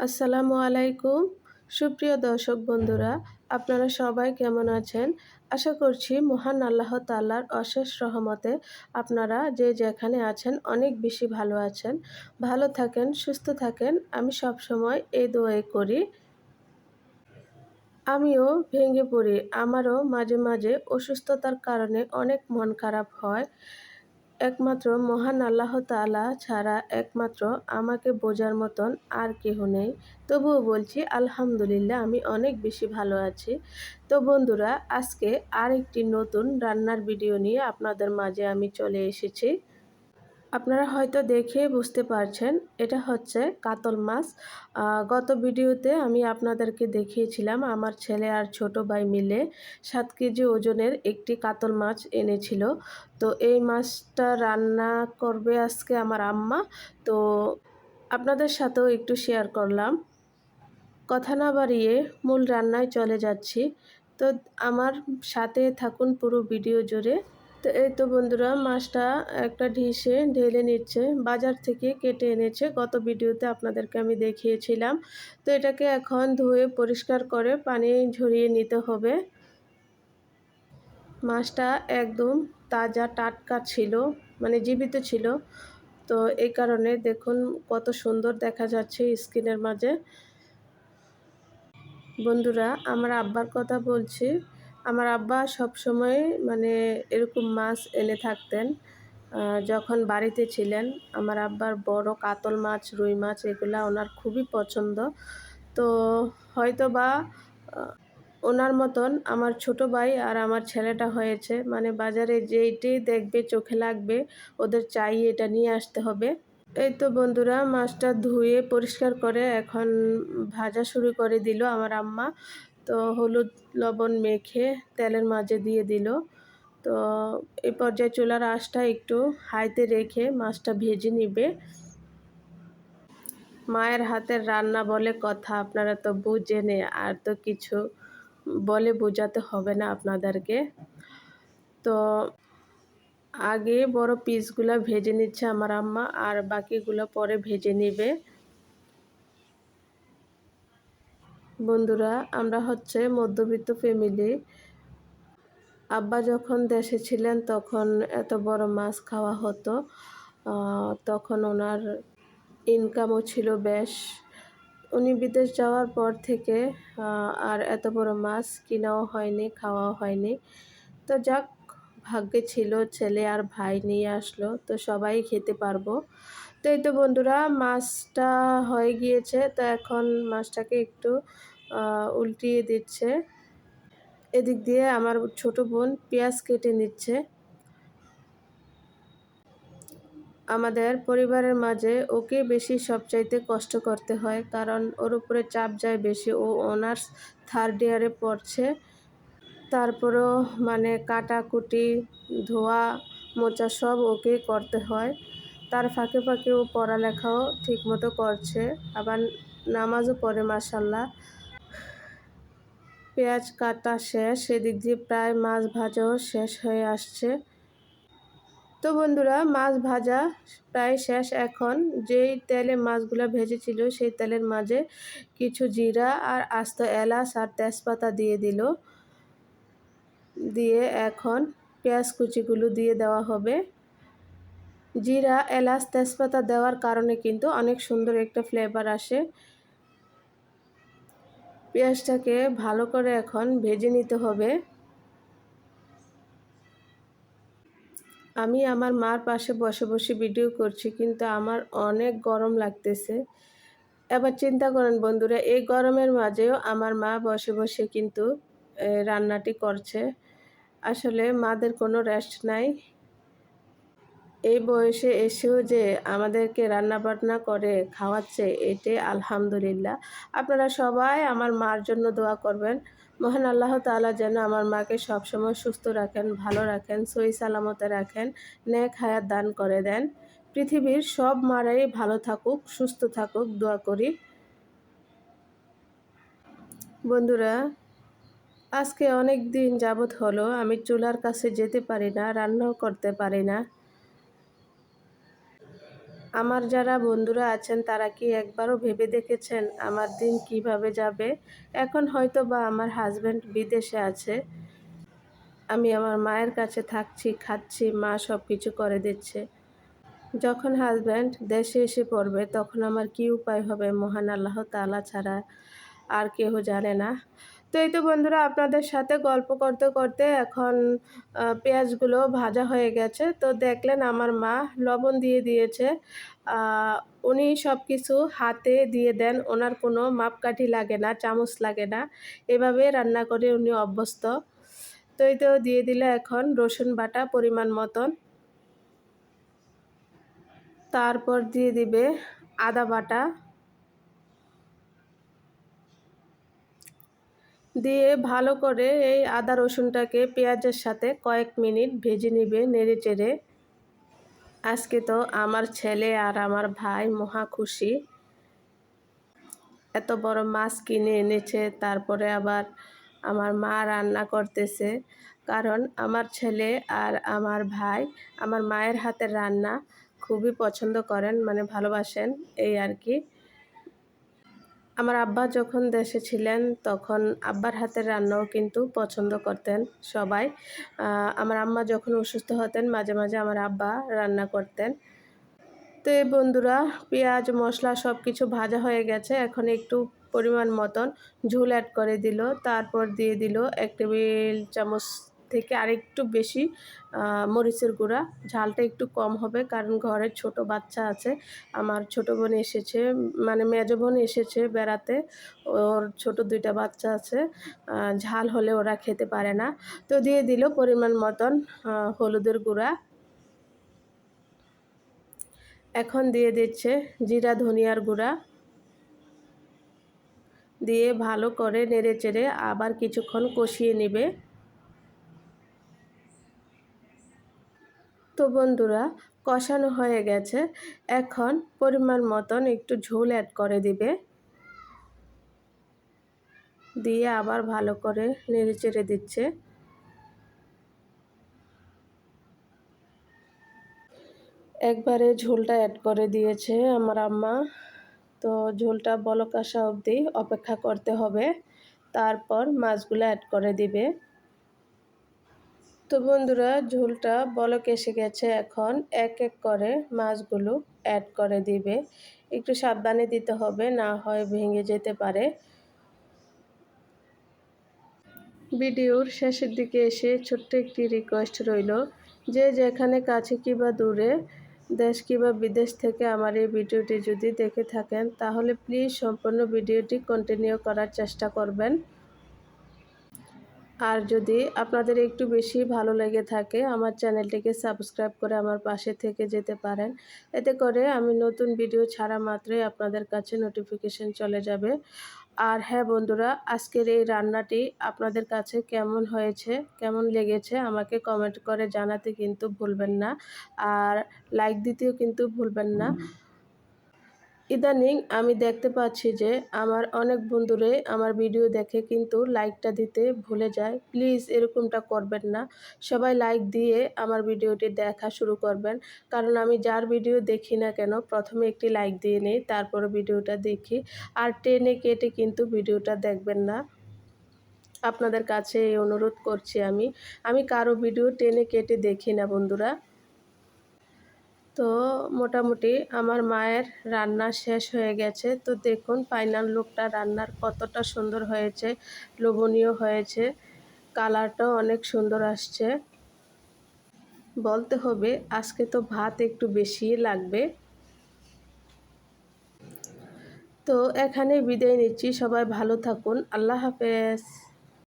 আসসালামু আলাইকুম। সুপ্রিয় দর্শক বন্ধুরা, আপনারা সবাই কেমন আছেন? আশা করছি মহান আল্লাহ তাল্লার অশেষ রহমতে আপনারা যে যেখানে আছেন অনেক বেশি ভালো আছেন। ভালো থাকেন, সুস্থ থাকেন। আমি সব সময় এই দোয়াই করি। আমিও ভেঙে পড়ি। আমারও মাঝে মাঝে অসুস্থতার কারণে অনেক মন খারাপ হয়। একমাত্র মহান আল্লাহ তালা ছাড়া একমাত্র আমাকে বোঝার মতন আর কেহ নেই। তবুও বলছি, আলহামদুলিল্লাহ, আমি অনেক বেশি ভালো আছি। তো বন্ধুরা, আজকে আর একটি নতুন রান্নার ভিডিও নিয়ে আপনাদের মাঝে আমি চলে এসেছি। আপনারা হয়তো দেখে বুঝতে পারছেন, এটা হচ্ছে কাতল মাছ। গত ভিডিওতে আমি আপনাদেরকে দেখিয়েছিলাম, আমার ছেলে আর ছোট ভাই মিলে সাত কেজি ওজনের একটি কাতল মাছ এনেছিল। তো এই মাছটা রান্না করবে আজকে আমার আম্মা। তো আপনাদের সাথেও একটু শেয়ার করলাম। কথা না বাড়িয়ে মূল রান্নায় চলে যাচ্ছি। তো আমার সাথে থাকুন পুরো ভিডিও জুড়ে। তো এই তো বন্ধুরা, মাছটা একটা ঢিসে ঢেলে নিচ্ছে, বাজার থেকে কেটে এনেছে। গত ভিডিওতে আপনাদেরকে আমি দেখিয়েছিলাম। তো এটাকে এখন ধুয়ে পরিষ্কার করে পানি ঝরিয়ে নিতে হবে। মাছটা একদম তাজা, টাটকা ছিল মানে জীবিত ছিল। তো এই কারণে দেখুন কত সুন্দর দেখা যাচ্ছে স্কিনের মাঝে। বন্ধুরা, আমার আব্বার কথা বলছি। আমার আব্বা সব সময় মানে এরকম মাছ এনে থাকতেন। যখন বাড়িতে ছিলেন, আমার আব্বার বড় কাতল মাছ, রুই মাছ এগুলা ওনার খুবই পছন্দ। তো হয়তো বা ওনার মতন আমার ছোট ভাই আর আমার ছেলেটা হয়েছে। মানে বাজারে যেইটি দেখবে, চোখে লাগবে, ওদের চাই এটা নিয়ে আসতে হবে। এই তো বন্ধুরা, মাছটা ধুয়ে পরিষ্কার করে এখন ভাজা শুরু করে দিল আমার আম্মা। তো হলুদ লবণ মেখে তেলের মাঝে দিয়ে দিল। তো এই পর্যায়ে চুলার আঁশটা একটু হাইতে রেখে মাছটা ভেজে নিবে। মায়ের হাতের রান্না বলে কথা আপনারা তো বুঝেনে, আর তো কিছু বলে বোঝাতে হবে না আপনাদেরকে। তো আগে বড় পিসগুলো ভেজে নিচ্ছে আমার আম্মা, আর বাকিগুলো পরে ভেজে নেবে। বন্ধুরা, আমরা হচ্ছে মধ্যবিত্ত ফ্যামিলি আব্বা যখন দেশে ছিলেন, তখন এত বড় মাছ খাওয়া হতো। তখন ওনার ইনকামও ছিল বেশ। উনি বিদেশ যাওয়ার পর থেকে আর এত বড় মাছ কিনাও হয়নি, খাওয়াও হয়নি। তো যাক, ভাগ্যে ছিল, ছেলে আর ভাই নিয়ে আসলো, তো সবাই খেতে পারব। তো এই তো বন্ধুরা, মাছটা হয়ে গিয়েছে, তো এখন মাছটাকে একটু উল্টিয়ে দিচ্ছে। এদিক দিয়ে আমার ছোট বোন পেঁয়াজ কেটে নিচ্ছে। আমাদের পরিবারের মাঝে ওকে বেশি সবচাইতে কষ্ট করতে হয়, কারণ ওর উপরে চাপ যায় বেশি। ও অনার্স থার্ড ইয়ারে পড়ছে। তারপরেও মানে কাটাকুটি ধোয়া, মোচা সব ওকে করতে হয়। তার ফাঁকে ফাঁকে ও পড়ালেখাও ঠিকমতো করছে। আবার নামাজও পড়ে মাসাল্লাহ পেঁয়াজ কাটা শেষ সেদিক দিয়ে প্রায় মাছ ভাজাও শেষ হয়ে আসছে। তো বন্ধুরা, মাছ ভাজা প্রায় শেষ। এখন যেই তেলে মাছগুলো ভেজেছিল, সেই তেলের মাঝে কিছু জিরা আর আস্ত এলাচ আর তেজপাতা দিয়ে দিল। দিয়ে এখন পেঁয়াজ কুচিগুলো দিয়ে দেওয়া হবে। জিরা, এলাচ, তেজপাতা দেওয়ার কারণে কিন্তু অনেক সুন্দর একটা ফ্লেভার আসে। পেঁয়াজটাকে ভালো করে এখন ভেজে নিতে হবে। আমি আমার মার পাশে বসে বসে ভিডিও করছি, কিন্তু আমার অনেক গরম লাগতেছে। এবার চিন্তা করেন বন্ধুরা, এই গরমের মাঝেও আমার মা বসে বসে কিন্তু রান্নাটি করছে। আসলে মাদের কোনো রেস্ট নাই। এই বয়সে এসেও যে আমাদেরকে রান্না বান্না করে, খাওয়াচ্ছে এটাই আলহামদুলিল্লাহ। আপনারা সবাই আমার মার জন্য দোয়া করবেন। মহান আল্লাহ তালা যেন আমার মাকে সবসময় সুস্থ রাখেন, ভালো রাখেন সই সালামতে রাখেন ন্যাক হায়াত দান করে দেন। পৃথিবীর সব মারাই ভালো থাকুক, সুস্থ থাকুক, দোয়া করি। বন্ধুরা, আজকে অনেক দিন যাবৎ হলো, আমি চুলার কাছে যেতে পারি না, রান্নাও করতে পারি না। আমার যারা বন্ধুরা আছেন, তারা কি একবারও ভেবে দেখেছেন আমার দিন কীভাবে যাবে? এখন হয়তো বা আমার হাজব্যান্ড বিদেশে আছে। আমি আমার মায়ের কাছে থাকছি, খাচ্ছি, মা সব কিছু করে দিচ্ছে। যখন হাজব্যান্ড দেশে এসে পড়বে, তখন আমার কি উপায় হবে? মহান আল্লাহ তালা ছাড়া আর কেউ জানে না। তো এই তো বন্ধুরা আপনাদের সাথে গল্প করতে করতে এখন পেঁয়াজগুলো ভাজা হয়ে গেছে। তো দেখলেন আমার মা লবণ দিয়ে দিয়েছে। উনি সব কিছু হাতে দিয়ে দেন, ওনার কোনো মাপকাঠি লাগে না, চামচ লাগে না। এভাবে রান্না করে উনি অভ্যস্ত। তো এই তো দিয়ে দিলে এখন রসুন বাটা পরিমাণ মতন। তারপর দিয়ে দিবে আদা বাটা। দিয়ে ভালো করে এই আদা রসুনটাকে পেঁয়াজের সাথে কয়েক মিনিট ভেজে নিবে নেড়ে চেড়ে। আজকে তো আমার ছেলে আর আমার ভাই মহা খুশি। এত বড় মাছ কিনে এনেছে, তারপরে আবার আমার মা রান্না করতেছে। কারণ আমার ছেলে আর আমার ভাই আমার মায়ের হাতের রান্না খুবই পছন্দ করেন মানে ভালোবাসেন, এই আর কি। আমার আব্বা যখন দেশে ছিলেন, তখন আব্বার হাতের রান্নাও কিন্তু পছন্দ করতেন সবাই। আমার আম্মা যখন অসুস্থ হতেন, মাঝে মাঝে আমার আব্বা রান্না করতেন। তো বন্ধুরা, পেঁয়াজ, মশলা সব কিছু ভাজা হয়ে গেছে। এখন একটু পরিমাণ মতন ঝোল অ্যাড করে দিল। তারপর দিয়ে দিল এক টেবিল চামচ থেকে আরেকটু বেশি মরিচের গুঁড়া। ঝালটা একটু কম হবে কারণ ঘরে ছোট বাচ্চা আছে। আমার ছোট বোন এসেছে মানে মেজো বোন এসেছে বেড়াতে। ওর ছোট দুইটা বাচ্চা আছে। ঝাল হলে ওরা খেতে পারে না। তো দিয়ে দিল পরিমাণ মতন হলুদের গুঁড়া। এখন দিয়ে দিচ্ছে জিরা, ধনিয়ার গুঁড়া। দিয়ে ভালো করে নেড়ে চেড়ে আবার কিছুক্ষণ কষিয়ে নেবে। তো বন্ধুরা, কষানো হয়ে গেছে। এখন পরিমাণ মতন একটু ঝোল অ্যাড করে দিবে। দিয়ে আবার ভালো করে নেড়ে চেড়ে দিচ্ছে। একবারে ঝোলটা অ্যাড করে দিয়েছে আমার আম্মা। তো ঝোলটা বলক আসা অবধি অপেক্ষা করতে হবে। তারপর মাছগুলো অ্যাড করে দিবে। তো বন্ধুরা, ঝোলটা বলক এসে গেছে এখন। এক এক করে মাছগুলো অ্যাড করে দিবে। একটু সাবধানে দিতে হবে, না হয় ভেঙে যেতে পারে। ভিডিওর শেষের দিকে এসে ছোট্ট একটি রিকোয়েস্ট রইল। যে যেখানে কাছে কিংবা দূরে, দেশ কিংবা বিদেশ থেকে আমার এই ভিডিওটি যদি দেখে থাকেন, তাহলে প্লিজ সম্পূর্ণ ভিডিওটি কন্টিনিউ করার চেষ্টা করবেন। আর যদি আপনাদের একটু বেশি ভালো লেগে থাকে, আমার চ্যানেলটিকে সাবস্ক্রাইব করে আমার পাশে থেকে যেতে পারেন। এতে করে আমি নতুন ভিডিও ছাড়া মাত্রই আপনাদের কাছে নোটিফিকেশন চলে যাবে। আর হ্যাঁ বন্ধুরা, আজকের এই রান্নাটি আপনাদের কাছে কেমন হয়েছে, কেমন লেগেছে, আমাকে কমেন্ট করে জানাতে কিন্তু ভুলবেন না। আর লাইক দিতেও কিন্তু ভুলবেন না। ইদানিং আমি দেখতে পাচ্ছি যে আমার অনেক বন্ধুরে আমার ভিডিও দেখে কিন্তু লাইকটা দিতে ভুলে যায়। প্লিজ এরকমটা করবেন না। সবাই লাইক দিয়ে আমার ভিডিওটি দেখা শুরু করবেন। কারণ আমি যার ভিডিও দেখি না কেন, প্রথমে একটি লাইক দিয়ে নিই, তারপরে ভিডিওটা দেখি। আর টেনে কেটে কিন্তু ভিডিওটা দেখবেন না। আপনাদের কাছে এই অনুরোধ করছি আমি। আমি কারও ভিডিও টেনে কেটে দেখি না, বন্ধুরা। তো মোটামুটি আমার মায়ের রান্না শেষ হয়ে গেছে। তো দেখুন ফাইনাল লুকটা রান্নার কতটা সুন্দর হয়েছে, লোভনীয় হয়েছে কালারটাও অনেক সুন্দর আসছে। বলতে হবে, আজকে তো ভাত একটু বেশি লাগবে। তো এখানে বিদায় নিচ্ছি, সবাই ভালো থাকুন, আল্লাহ হাফেজ।